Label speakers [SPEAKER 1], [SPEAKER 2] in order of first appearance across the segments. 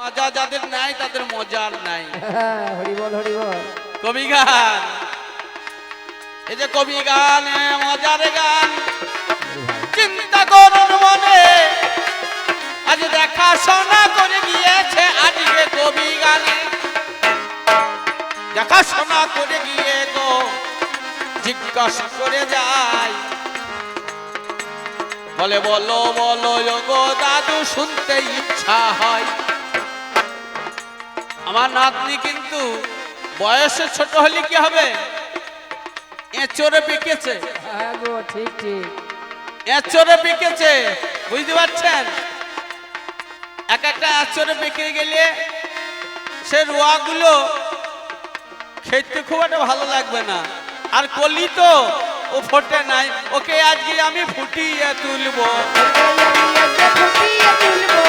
[SPEAKER 1] মজা যাদের নাই তাদের মজার নাই
[SPEAKER 2] হ্যাঁ, হরিবল হরিবল
[SPEAKER 1] কবি গান এই যে কবি গান মজার গান চিন্তা করুন মনে আজ দেখা শোনা করে গিয়েছে আজকে কবি গান দেখা শোনা করে গিয়ে তো জিজ্ঞাসা করে যাই বলে বলো বলো গো দাদু শুনতে ইচ্ছা হয় আমার নাতনি কিন্তু বয়সে ছোট হলে কি হবে এঁচড়ে পেকেছে
[SPEAKER 2] হ্যাঁ ঠিক ঠিক
[SPEAKER 1] এঁচড়ে পেকেছে বুঝতে পারছেন এক একটা এঁচড়ে পেকে গেলে সে রোয়াগুলো খেতে খুব একটা ভালো লাগবে না আর কলি তো ও ফোটে নাই ওকে আজকে আমি ফুটিয়ে তুলবো ফুটিয়ে তুলবো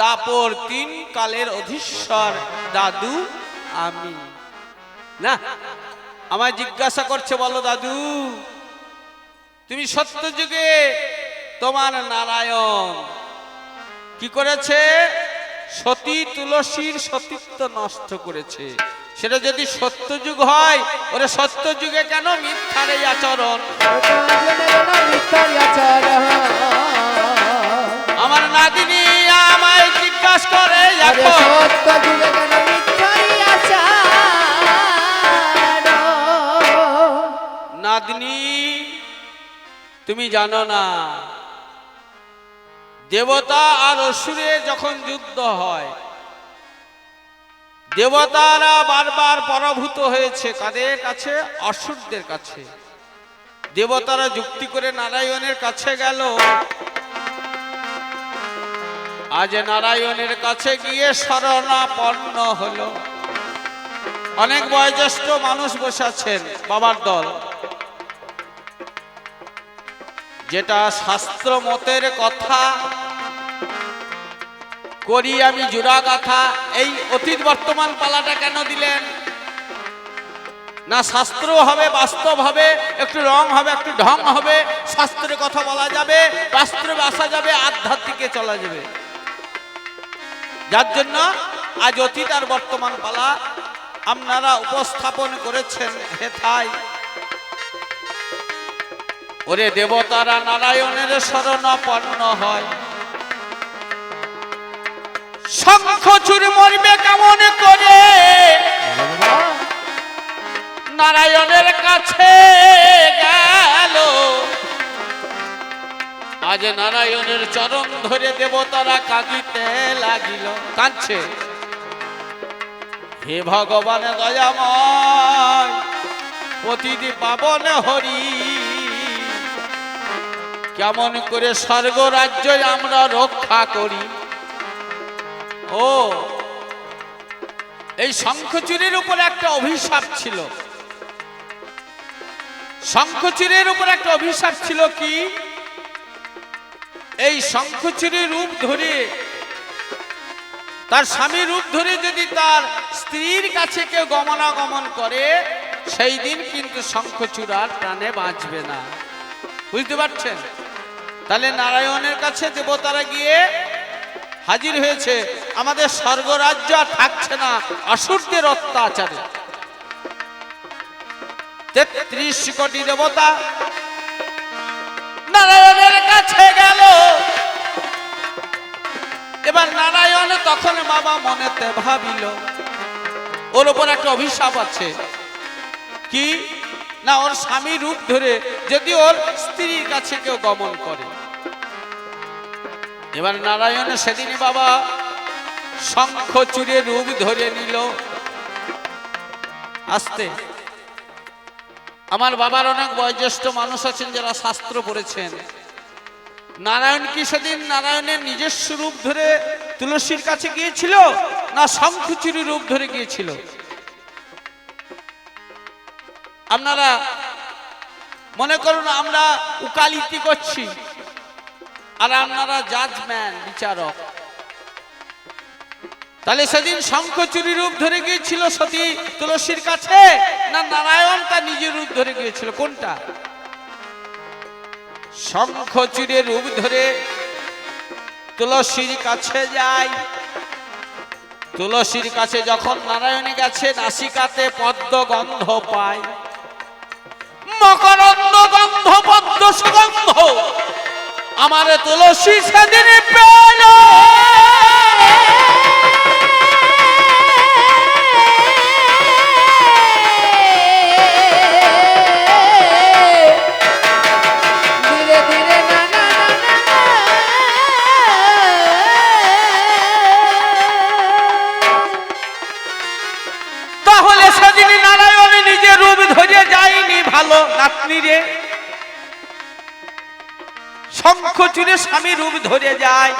[SPEAKER 1] দাপর তিন কালের অধীশ্বর দাদু আমি না আমায় জিজ্ঞাসা করছে বলো দাদু তুমি সত্য যুগে তোমার নারায়ণ কি করেছে সতী তুলসীর সতীত্ব নষ্ট করেছে সেটা যদি সত্য যুগ হয় ওরা সত্য যুগে কেন মিথ্যার এই আচরণ আমার নাদিনী প্রকাশ করে নাগনি তুমি জানো না দেবতা আর অসুরে যখন যুদ্ধ হয় দেবতারা বারবার পরাভূত হয়েছে কাদের কাছে অসুরদের কাছে দেবতারা যুক্তি করে নারায়ণের কাছে গেল আজ নারায়ণের কাছে গিয়ে শরণাপন্ন হলো অনেক বয়োজ্যেষ্ঠ মানুষ বসে আছেন বাবার দল যেটা শাস্ত্র মতের কথা করি আমি জুড়া কথা এই অতীত বর্তমান পালাটা কেন দিলেন না শাস্ত্র হবে বাস্তব হবে একটু রং হবে একটু ঢং হবে শাস্ত্রের কথা বলা যাবে বাস্তবে আসা যাবে আধ্যাত্মিকে চলা যাবে যার জন্য আজ অতীত আর বর্তমান পালা আপনারা উপস্থাপন করেছেন হেথাই ওরে দেবতারা নারায়ণের স্মরণাপন্ন হয় চুর মরবে কেমন করে নারায়ণের কাছে গেল আজ নারায়ণের চরণ ধরে দেবতারা কাঁদিতে লাগিল কাঁদছে হে ভগবান দয়াময় প্রতিটি পাবন হরি কেমন করে স্বর্গ রাজ্য আমরা রক্ষা করি ও এই শঙ্খচুরির উপর একটা অভিশাপ ছিল শঙ্খচুরের উপর একটা অভিশাপ ছিল কি এই শঙ্খচুরি রূপ ধরে তার স্বামী রূপ ধরে যদি তার স্ত্রীর কাছে কেউ গমনাগমন করে সেই দিন কিন্তু শঙ্খচূড়ার প্রাণে বাঁচবে না বুঝতে পারছেন তাহলে নারায়ণের কাছে দেবতারা গিয়ে হাজির হয়েছে আমাদের স্বর্গরাজ্য আর থাকছে না অসুরদের অত্যাচারে তেত্রিশ কোটি দেবতা নারায়ণের কাছে গেল এবার নারায়ণ তখন বাবা মনেতে ভাবিল ওর ওপর একটা অভিশাপ আছে কি না ওর স্বামী রূপ ধরে যদি ওর স্ত্রীর কাছে কেউ গমন করে এবার নারায়ণ সেদিন বাবা শঙ্খ চুরে রূপ ধরে নিল আসতে আমার বাবার অনেক বয়োজ্যেষ্ঠ মানুষ আছেন যারা শাস্ত্র পড়েছেন নারায়ণ কি সেদিন নারায়ণের নিজস্ব রূপ ধরে তুলসীর কাছে গিয়েছিল না শঙ্খচুরি রূপ ধরে গিয়েছিল আপনারা মনে করুন আমরা উকালিতি করছি আর আপনারা জাজম্যান বিচারক তাহলে সেদিন শঙ্খচুরি রূপ ধরে গিয়েছিল সতী তুলসীর কাছে না নারায়ণ তার নিজের রূপ ধরে গিয়েছিল কোনটা শঙ্খচুরে রূপ ধরে তুলসীর কাছে যায় তুলসীর কাছে যখন নারায়ণে গেছে নাসিকাতে পদ্ম গন্ধ পায় মকরন্দ গন্ধ পদ্ম সুগন্ধ আমার তুলসী সেদিন পেল ভালো নাতনি রে শঙ্খ চুরে স্বামী রূপ ধরে যায়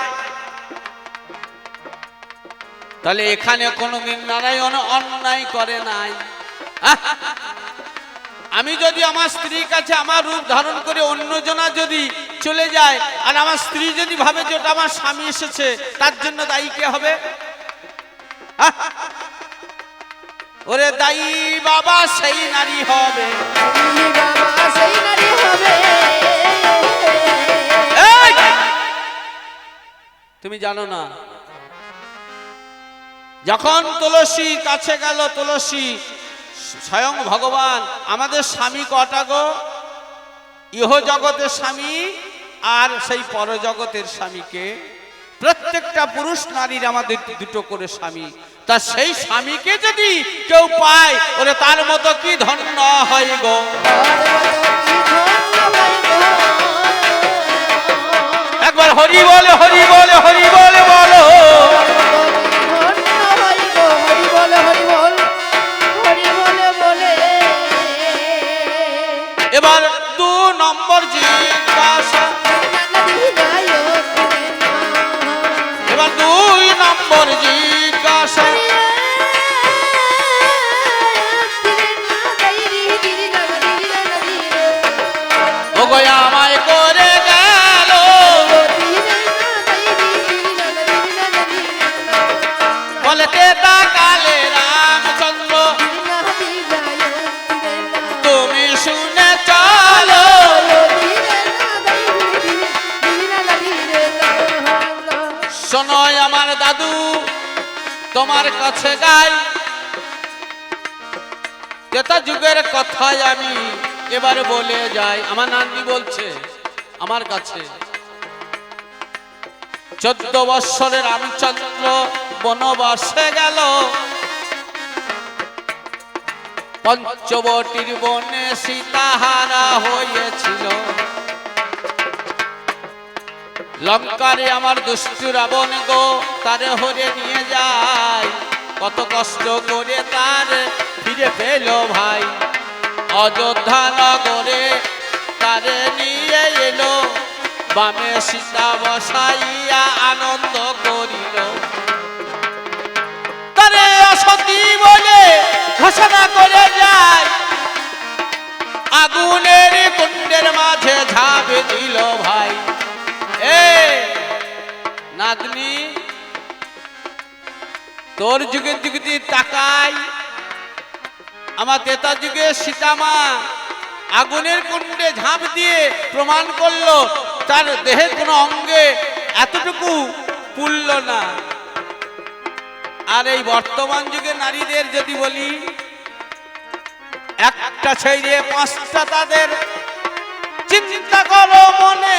[SPEAKER 1] তাহলে এখানে কোনো ভীম নারায়ণ অন্যায় করে নাই আমি যদি আমার স্ত্রীর কাছে আমার রূপ ধারণ করে অন্যজনা যদি চলে যায় আর আমার স্ত্রী যদি ভাবে যে ওটা আমার স্বামী এসেছে তার জন্য দায়ী কে হবে ওরে দাই বাবা সেই নারী হবে তুমি জানো না যখন তুলসী কাছে গেল তুলসী স্বয়ং ভগবান আমাদের স্বামী কটা গো ইহ জগতের স্বামী আর সেই পরজগতের স্বামীকে প্রত্যেকটা পুরুষ নারীর আমাদের দুটো করে স্বামী তা সেই স্বামীকে যদি কেউ পায় ওরে তার মতো কি ধন্য হয় গো একবার হরি বলে তার কথায় আমি এবার বলে যাই আমার নানি বলছে আমার কাছে চোদ্দ বৎসরে রামচন্দ্র বনবাসে গেল পঞ্চবটির বনে সীতাহারা হয়েছিল লঙ্কারে আমার দুষ্টু রাবণ গো তারে হরে নিয়ে যায় কত কষ্ট করে তার ফিরে পেল ভাই অযোধ্যা নগরে তারে নিয়ে এলো বামে সীতা বসাইয়া আনন্দ করিল তারে অসতী বলে ঘোষণা করে যায় আগুনের কুণ্ডের মাঝে ঝাঁপ দিল ভাই এ নাতনি তোর যুগে যুগে যদি তাকাই আমার তেতা যুগে সীতামা আগুনের কুণ্ডে ঝাঁপ দিয়ে প্রমাণ করলো তার দেহের কোনো অঙ্গে এতটুকু পুলল না আর এই বর্তমান যুগে নারীদের যদি বলি একটা ছেড়ে পাঁচটা তাদের চিন্তা করো মনে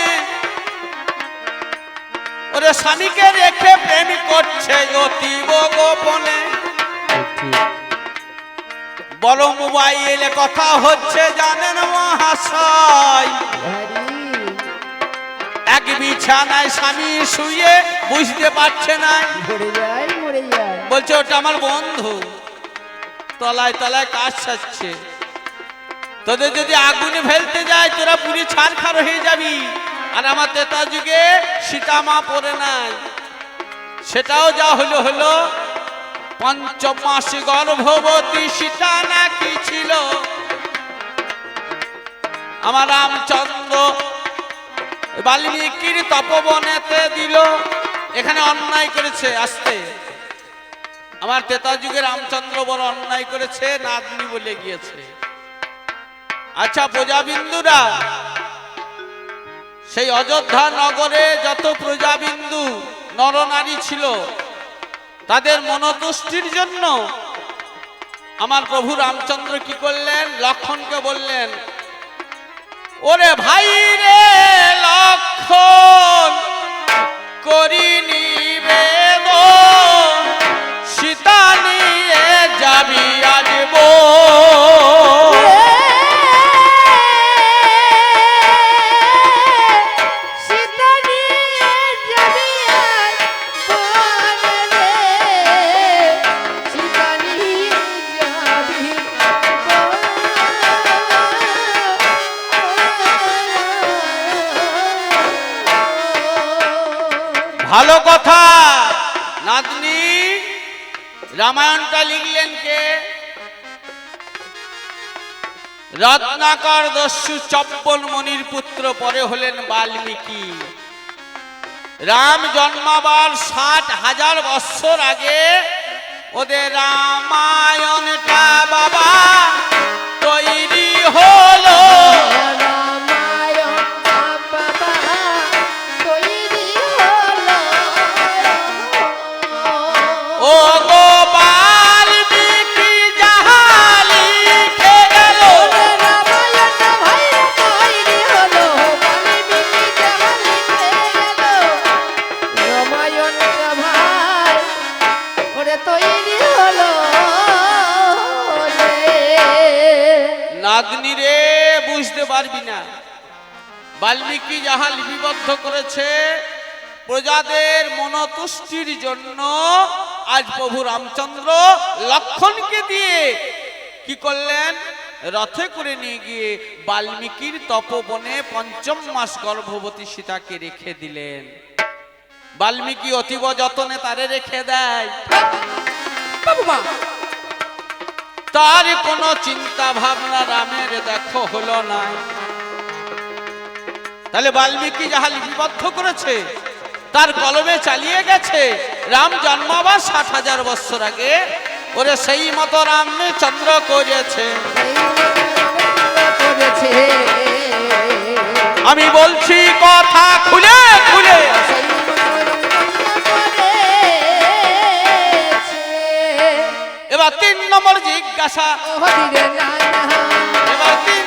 [SPEAKER 1] ওরে স্বামীকে রেখে প্রেম করছে অতীব গোপনে বলো মোবাইলে কথা হচ্ছে জানেন মহাশয় এক বিছানায় স্বামী শুয়ে বুঝতে পারছে না বলছে ওটা আমার বন্ধু তলায় তলায় কাজ সাজছে তোদের যদি আগুনে ফেলতে যায় তোরা পুরী ছাড় খার হয়ে যাবি আর আমার তেতা যুগে সীতামা পরে নাই সেটাও যা হলো হলো পঞ্চম মাস গর্ভবতী সীতা নাকি ছিল আমার রামচন্দ্র বাল্মীকির তপবনেতে দিল এখানে অন্যায় করেছে আসতে আমার তেতা যুগে রামচন্দ্র বড় অন্যায় করেছে নাদনি বলে গিয়েছে আচ্ছা প্রজাবিন্দুরা সেই অযোধ্যা নগরে যত প্রজাবিন্দু নরনারী ছিল তাদের মনতুষ্টির জন্য আমার প্রভু রামচন্দ্র কি করলেন লক্ষণকে বললেন ওরে ভাই রে লক্ষণ করিনি বেদ সীতানী রত্নাকর দস্যু চব্বল মনির পুত্র পরে হলেন বাল্মীকি রাম জন্মাবার ষাট হাজার বৎসর আগে ওদের রামায়ণটা বাবা তৈরি হলো প্রজাদের মনতুষ্টির জন্য আজ প্রভু রামচন্দ্র লক্ষণকে দিয়ে কি করলেন রথে করে নিয়ে গিয়ে বাল্মীকির তপবনে পঞ্চম মাস গর্ভবতী সীতাকে রেখে দিলেন বাল্মীকি অতীব যতনে তারে রেখে দেয় তার কোনো চিন্তা ভাবনা রামের দেখো হলো না তাহলে বাল্মীকি যাহা লিপিবদ্ধ করেছে তার কলমে চালিয়ে গেছে রাম জন্মাবার ষাট হাজার বছর আগে ওরে সেই মতো রাম চন্দ্র করেছে আমি বলছি কথা খুলে খুলে এবার তিন নম্বর জিজ্ঞাসা এবার তিন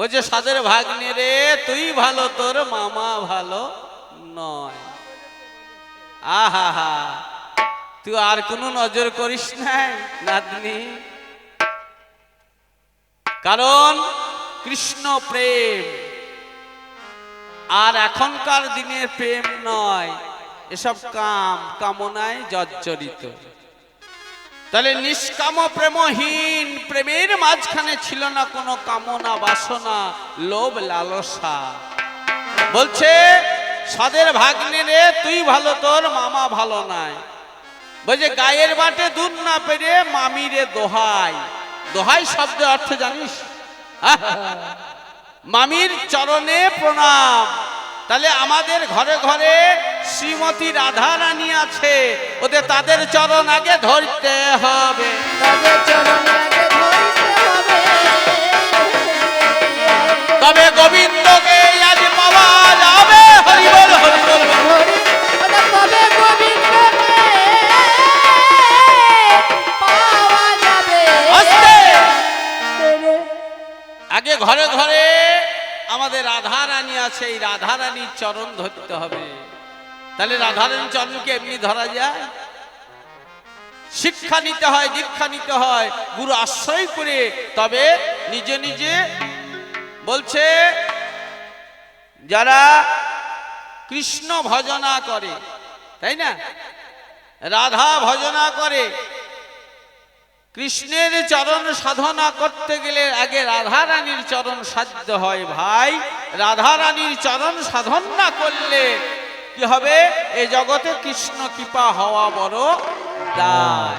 [SPEAKER 1] বলছে সাদের ভাগ রে তুই ভালো তোর মামা ভালো নয় আহা হা তুই আর কোনো নজর করিস নাই নাতনি কারণ কৃষ্ণ প্রেম আর এখনকার দিনের প্রেম নয় এসব কাম কামনায় জর্জরিত তাহলে নিষ্কাম প্রেমহীন প্রেমের মাঝখানে ছিল না কোনো কামনা বাসনা লোভ লালসা বলছে সদের ভাগ্নে রে তুই ভালো তোর মামা ভালো নাই বলছে গায়ের বাটে দুধ না পেরে মামি রে দোহাই দোহাই শব্দের অর্থ জানিস মামির চরণে প্রণাম তাহলে আমাদের ঘরে ঘরে শ্রীমতী রাধা রানী আছে ওদের তাদের চরণ আগে ধরতে হবে তবে গোবিন্দকে আজ পাওয়া যাবে হরি বল আগে ঘরে ঘরে আমাদের রাধা রানী আছে এই রাধা রানীর চরণ ধরতে হবে তাহলে রাধা রানীর চরণকে এমনি ধরা যায় শিক্ষা নিতে হয় দীক্ষা নিতে হয় গুরু আশ্রয় করে তবে নিজে নিজে বলছে যারা কৃষ্ণ ভজনা করে তাই না রাধা ভজনা করে কৃষ্ণের চরণ সাধনা করতে গেলে আগে রাধা রানীর চরণ সাধ্য হয় ভাই রাধা রানীর চরণ সাধন না করলে কি হবে এ জগতে কৃষ্ণ কৃপা হওয়া বড় দায়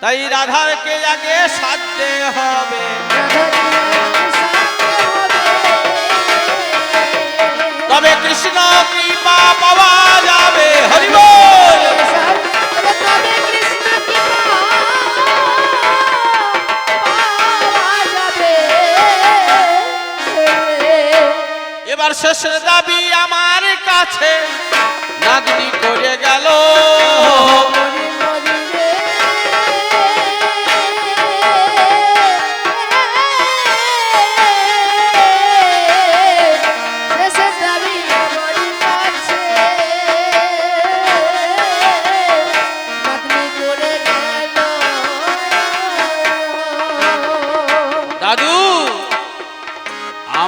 [SPEAKER 1] তাই রাধাকে আগে সাধ্য হবে তবে কৃষ্ণ কৃপা পাওয়া যাবে হরিবল কৃষ্ণ তোমার শেষ দাবি আমার কাছে নাগনি করে গেল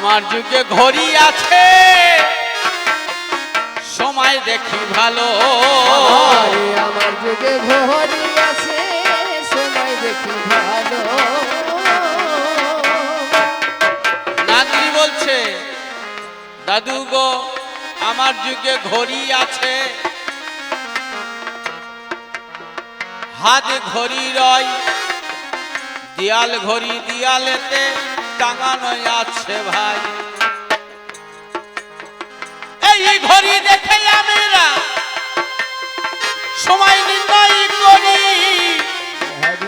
[SPEAKER 1] আমার যুগে ঘড়ি আছে সময় দেখি ভালো আমার যুগে ঘড়ি আছে সময় দেখি ভালো নাতনি বলছে দাদু গো আমার যুগে ঘড়ি আছে হাত ঘড়ি রয় দিয়াল ঘড়ি দিয়ালেতে টাঙানো আছে ভাই এই ঘড়ি দেখে আমরা সময় নির্ণয় করি হ্যাঁ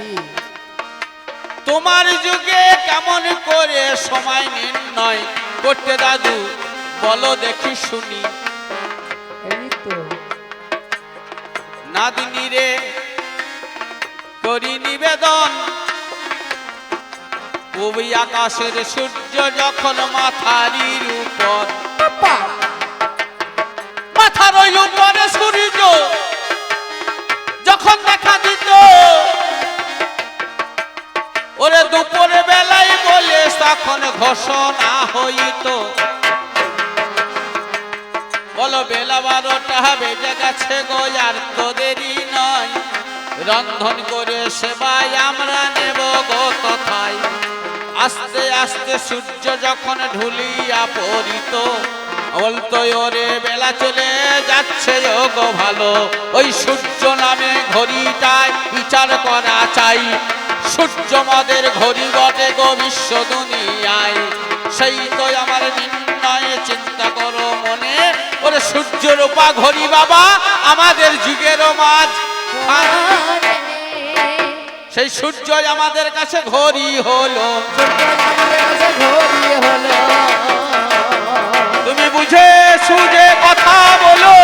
[SPEAKER 1] তোমার যুগে কেমন করে সময় নির্ণয় করতে দাদু বলো দেখি শুনি নাদিনী রে করি নিবেদন ওই আকাশের সূর্য যখন মাথারির উপর মাথার ওই উপরে সূর্য যখন দেখা দিত ওরে দুপুরে বেলায় বলে তখন ঘোষণা হইত বলো বেলা বারোটা বেজে গেছে গোয়ার তো দেরি নয় রন্ধন করে সেবাই আমরা নেব গো কথায় আস্তে আস্তে সূর্য যখন ঢুলিয়া পরিত বলতো ওরে বেলা চলে যাচ্ছে যোগ ভালো ওই সূর্য নামে ঘড়িটায় বিচার করা চাই সূর্য মদের ঘড়ি বটে গো বিশ্ব দুনিয়ায় সেই তো আমার নির্ণয়ে চিন্তা করো মনে ওরে সূর্য রূপা ঘড়ি বাবা আমাদের যুগেরও মাঝ সেই সূর্য আমাদের কাছে ঘড়ি হলো তুমি বুঝে সুজে কথা বলো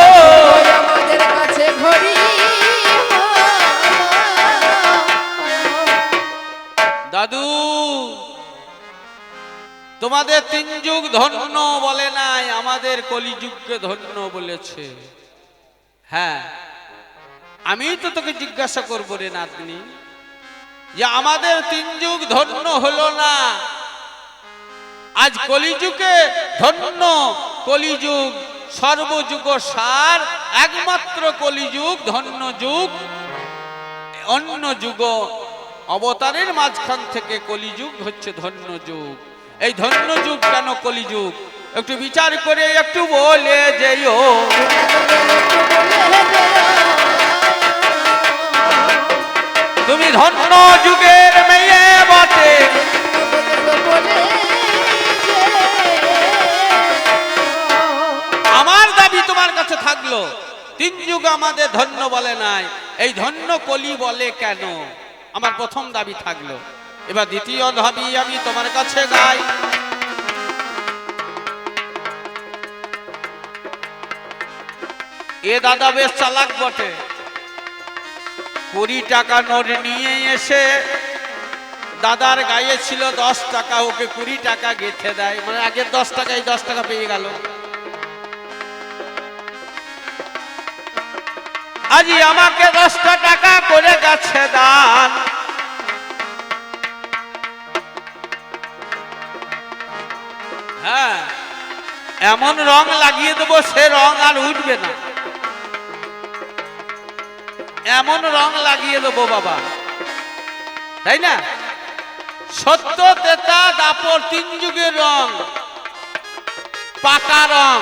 [SPEAKER 1] দাদু তোমাদের তিন যুগ ধন্য বলে নাই আমাদের কলিযুগকে ধন্য বলেছে হ্যাঁ আমি তো তোকে জিজ্ঞাসা করবো রে নাতনি যে আমাদের তিন যুগ ধন্য হলো না আজ কলিযুগে ধন্য কলিযুগ সর্বযুগ সার একমাত্র কলিযুগ ধন্য যুগ অন্য যুগ অবতারের মাঝখান থেকে কলিযুগ হচ্ছে ধন্য যুগ এই ধন্য যুগ কেন কলিযুগ একটু বিচার করে একটু বলে যে তুমি ধন্য যুগের মেয়ে বটে আমার দাবি তোমার কাছে থাকলো তিন যুগ আমাদের ধন্য বলে নাই এই ধন্য কলি বলে কেন আমার প্রথম দাবি থাকলো এবার দ্বিতীয় দাবি আমি তোমার কাছে গাই এ দাদা বেশ চালাক বটে কুড়ি টাকা নোট নিয়ে এসে দাদার গায়ে ছিল দশ টাকা ওকে কুড়ি টাকা গেঁথে দেয় মানে আগের দশ টাকায় দশ টাকা পেয়ে গেল আজি আমাকে দশটা টাকা করে গেছে দান হ্যাঁ এমন রং লাগিয়ে দেবো সে রং আর উঠবে না এমন রং লাগিয়ে দেবো বাবা তাই না সত্য তেতা দাপর তিন যুগের রং পাকা রং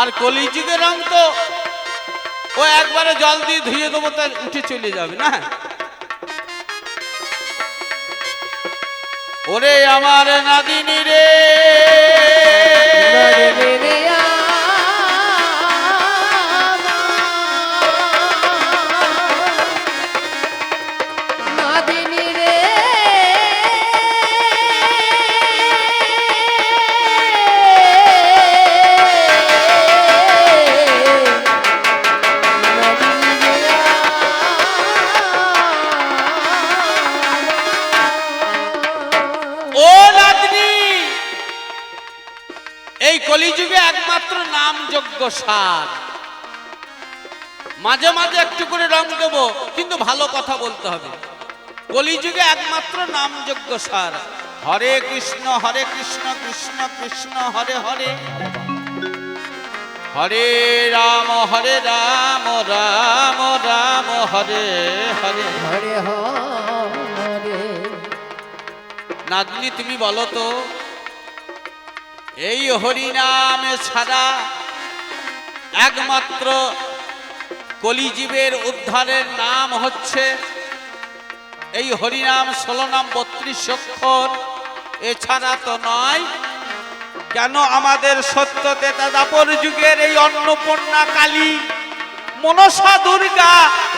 [SPEAKER 1] আর কলি যুগের রং তো ও একবারে জল দিয়ে ধুয়ে দেবো তাই উঠে চলে যাবে না ওরে আমার নাদিনী রে সার মাঝে মাঝে একটু করে রং দেব কিন্তু ভালো কথা বলতে হবে কলিযুগে একমাত্র নামযোগ্য সার হরে কৃষ্ণ হরে কৃষ্ণ কৃষ্ণ কৃষ্ণ হরে হরে হরে রাম হরে রাম রাম রাম হরে হরে হরে হরে নাদনি তুমি বলো তো এই হরি নামে ছাড়া একমাত্র কলিজীবের উদ্ধারের নাম হচ্ছে এই হরিনাম ষোলো নাম বত্রিশ অক্ষর এছাড়া তো নয় কেন আমাদের সত্য তেতা দাপর যুগের এই অন্নপূর্ণা কালী মনসা দুর্গা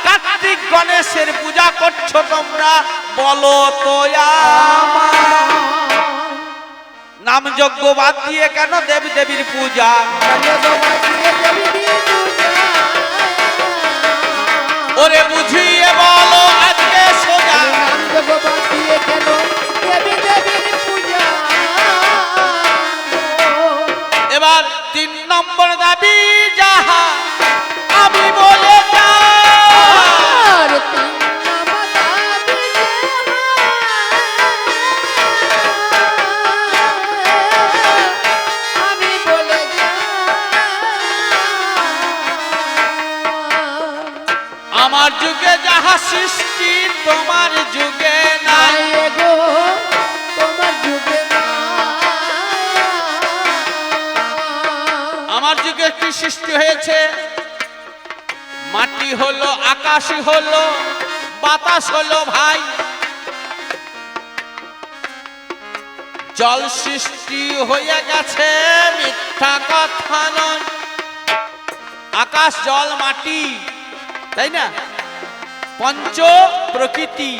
[SPEAKER 1] কার্তিক গণেশের পূজা করছো তোমরা বলো তো আমার নাম যজ্ঞ বাদ দিয়ে কেন দেব দেবীর পূজা ওরে বুঝিয়ে বলো আজকে সোজা এবার তিন নম্বর দাবি যাহা আমি বলে যুগে যাহা সৃষ্টি তোমার যুগে নাই গো তোমার যুগে আমার যুগে কি সৃষ্টি হয়েছে মাটি হলো আকাশ হলো বাতাস হলো ভাই জল সৃষ্টি হইয়া গেছে মিথ্যা কথা নয় আকাশ জল মাটি তাই না পঞ্চ প্রকৃতি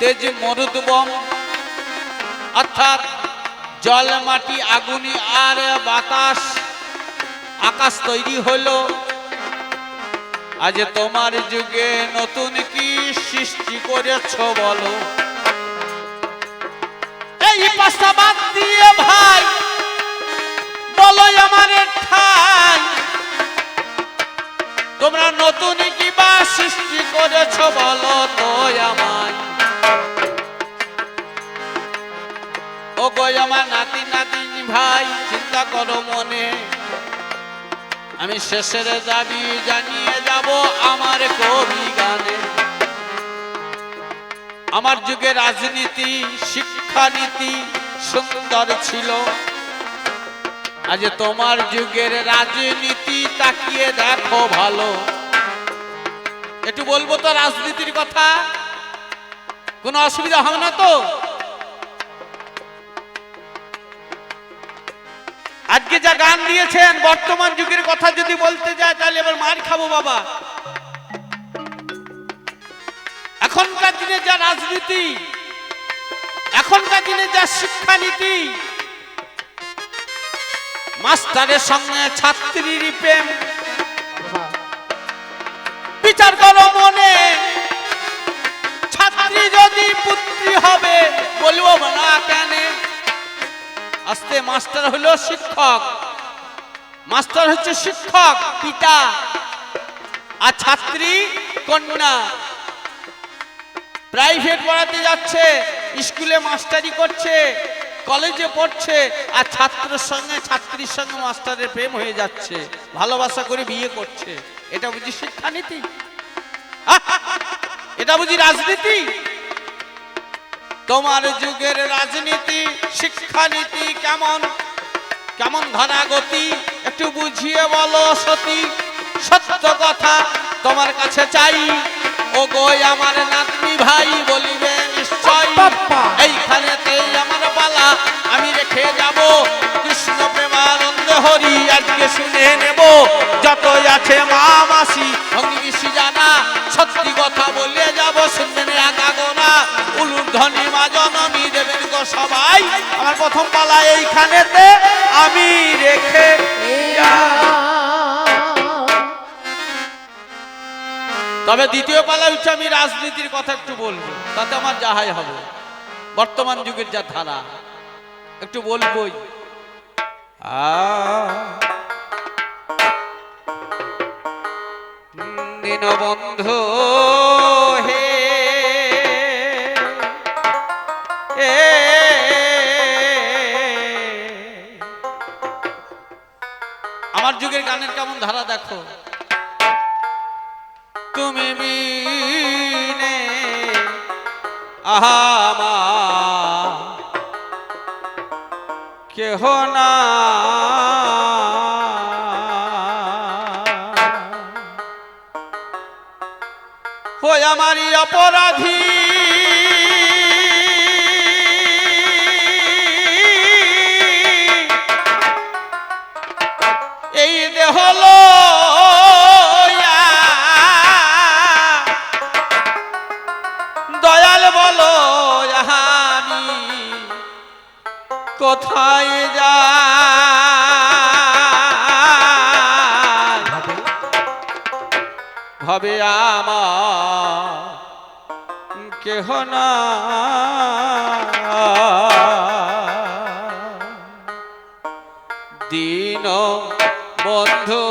[SPEAKER 1] তেজ মরুদবম অর্থাৎ জল মাটি আগুনি আর বাতাস আকাশ তৈরি হলো আজ তোমার যুগে নতুন কি সৃষ্টি করেছ বলো এই পাশাবাদ দিয়ে ভাই বলো আমার ঠাই তোমরা নতুন কি বা সৃষ্টি করেছ বলো তো আমায় ও গো আমার নাতি নাতিন ভাই চিন্তা করো মনে আমি শেষের দাবি জানিয়ে যাব আমার কবি গানে আমার যুগে রাজনীতি শিক্ষানীতি সুন্দর ছিল আজ তোমার যুগের রাজনীতি তাকিয়ে দেখো ভালো একটু বলবো তো রাজনীতির কথা কোনো অসুবিধা হবে না তো আজকে যা গান দিয়েছেন বর্তমান যুগের কথা যদি বলতে যায় তাহলে এবার মার খাবো বাবা এখনকার দিনে যা রাজনীতি এখনকার দিনে যা শিক্ষানীতি মাস্টারের সঙ্গে ছাত্রীর প্রেম বিচার করো মনে ছাত্রী যদি পুত্রী হবে বলবো না কেন আস্তে মাস্টার হলো শিক্ষক মাস্টার হচ্ছে শিক্ষক পিতা আর ছাত্রী কন্যা প্রাইভেট পড়াতে যাচ্ছে স্কুলে মাস্টারি করছে কলেজে পড়ছে আর ছাত্রের সঙ্গে ছাত্রীর সঙ্গে মাস্টারের প্রেম হয়ে যাচ্ছে ভালোবাসা করে বিয়ে করছে এটা বুঝি শিক্ষানীতি এটা বুঝি রাজনীতি তোমার যুগের রাজনীতি শিক্ষানীতি কেমন কেমন ধরা গতি একটু বুঝিয়ে বলো সতী সত্য কথা তোমার কাছে চাই ও গো আমার নাতনি ভাই বলিবে পরিচয় এইখানেতে আমার আমি রেখে যাব কৃষ্ণ প্রেমানন্দ হরি আজকে শুনে নেব যত আছে মা মাসি জানা সত্যি কথা বলে যাব শুনবেন আগাগোনা উলুধ্বনি মা জনমি দেবেন গো সবাই আমার প্রথম পালা এইখানেতে আমি রেখে তবে দ্বিতীয় পালা হচ্ছে আমি রাজনীতির কথা একটু বলবো তাতে আমার যাহাই হবে বর্তমান যুগের যা ধারা একটু বলবই দীনবন্ধু হে আমার যুগের গানের কেমন ধারা দেখো তুমি মিলে আহামা কেহ না হয়ে আমারই অপরাধী কোথায় যা ভাবে আমার কেহ না দিন বন্ধু